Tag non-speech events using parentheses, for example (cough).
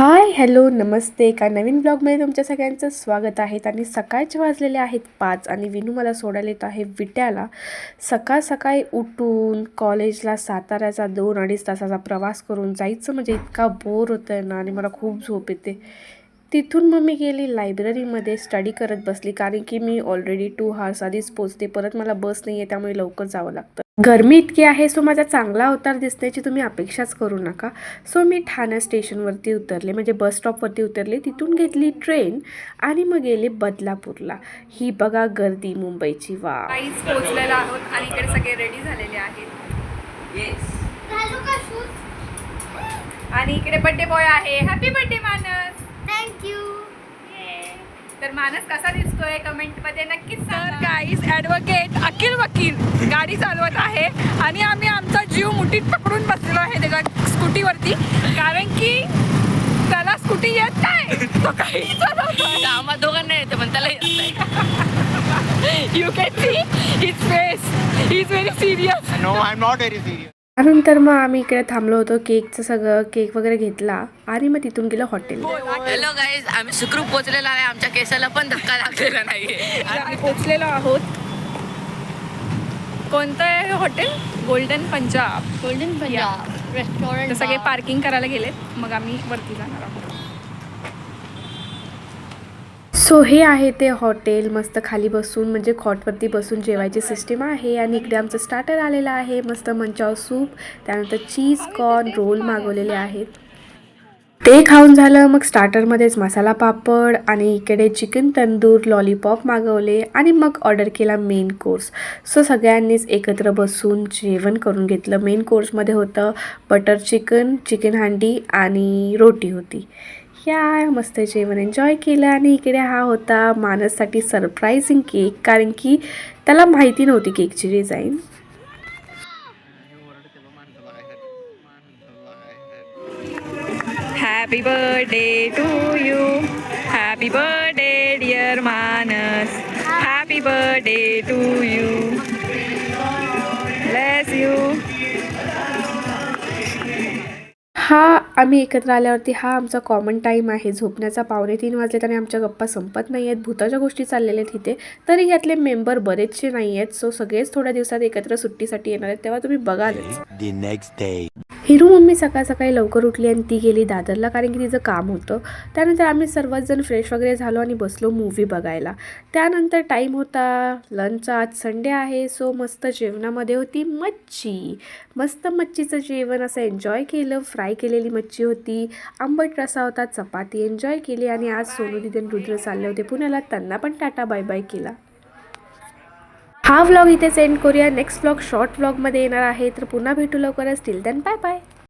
Hi hello नमस्ते. एका नवीन ब्लॉगमध्ये तुमच्या सगळ्यांचं स्वागत आहे. आणि सकाळचे वाजलेले आहेत पाच आणि विनू मला सोडायला येत आहे विट्याला. सकाळ सकाळी उठून कॉलेजला साताऱ्याचा दोन अडीच तासाचा प्रवास करून जायचं म्हणजे इतका बोर होतं आहे ना आणि मला खूप झोप येते. तिथून मग मी गेली लायब्ररीमध्ये स्टडी करत बसली. कारण की मी ऑलरेडी टू हार्स आधीच पोचते. परत मला बस नाही आहे त्यामुळे लवकर जावं लागतं. गरमी इतकी आहे सो माझा चांगला अवतार दिसण्याची तुम्ही अपेक्षाच करू नका. सो मी ठाणा स्टेशनवरती उतरले म्हणजे बस स्टॉपवरती उतरले तिथून घेतली ट्रेन आणि मग गेले बदलापूरला. ही बघा गर्दी मुंबईची वा. काहीच पोहोचलेलो आहोत आणि इकडे सगळे रेडी झालेले आहेत. आणि इकडे बर्थडे बॉय आहे. Happy birthday Manas! तर मानस कसा दिसतोय कमेंटमध्ये नक्कीच सर गाईज ॲडव्होकेट अखिल वकील गाडी चालवत आहे आणि आम्ही आमचा जीव मुठीत पकडून बसलेलो आहे त्याच्या स्कूटीवरती. कारण की त्याला स्कूटी येत नाही. तो काही (laughs) आम्हा दोघांना येते पण त्याला येत नाही. You can see his face he is very serious No, I'm not very serious. त्यानंतर मग आम्ही इकडे थांबलो होतो केकचं सगळं केक वगैरे घेतला आणि मग तिथून गेलो हॉटेल हॅलो गाईज आम्ही सुखरूप पोहोचलेलो आहे. आमच्या केसाला पण धक्का लागलेला नाहीये. आम्ही पोचलेलो आहोत. कोणतं आहे hotel? Golden Punjab golden Punjab restaurant सगळे पार्किंग करायला गेलेत. मग आम्ही वरती जाणार आहोत. सो हे आहे ते हॉटेल मस्त खाली बसून म्हणजे खॉटवरती बसून जेवायची सिस्टीम आहे. आणि इकडे आमचं स्टार्टर आलेलं आहे. मस्त मंचाव सूप त्यानंतर चीज कॉर्न रोल मागवलेले आहेत. ते खाऊन झालं मग स्टार्टरमध्येच मसाला पापड आणि इकडे चिकन तंदूर लॉलीपॉप मागवले आणि मग ऑर्डर केला मेन कोर्स सो सगळ्यांनीच एकत्र बसून जेवण करून घेतलं. मेन कोर्समध्ये होतं बटर चिकन चिकन हांडी आणि रोटी होती. या मस्त जेवण एन्जॉय केलं आणि इकडे हा होता मानससाठी सरप्रायझिंग केक कारण की त्याला माहिती नव्हती केकची design happy birthday to you happy birthday dear Manas happy birthday to you हा आम्ही एकत्र आल्यावरती हा आमचा कॉमन टाईम आहे. झोपण्याचा पावणे तीन वाजलेत आणि आमच्या गप्पा संपत नाही आहेत भूताच्या गोष्टी चाललेल्या आहेत इथे. तरी यातले मेंबर बरेचसे नाही आहेत सो सगळेच थोड्या दिवसात एकत्र सुट्टीसाठी येणार आहेत. तेव्हा तुम्ही बघालच. हिरू मम्मी सकाळ सकाळी लवकर उठली आणि ती गेली दादरला कारण की तिचं काम होतं. त्यानंतर आम्ही सर्वच जण फ्रेश वगैरे झालो आणि बसलो मूवी बघायला. त्यानंतर टाईम होता. लंचचा आज संडे आहे. सो मस्त जेवणामध्ये होती मच्छी. मस्त मच्छीचं जेवण असं एन्जॉय केलं. फ्राय केलेली मच्छी होती. आंबट रसा होता. चपाती एन्जॉय केली आणि आज सोनू दिदी रुद्र चालले होते पुण्याला. त्यांना पण टाटा बाय बाय केला. हा व्लॉग इथे सेंड करूया. नेक्स्ट व्लॉग शॉर्ट व्लॉगमध्ये येणार आहे. तर पुन्हा भेटू लवकरच. Till then bye bye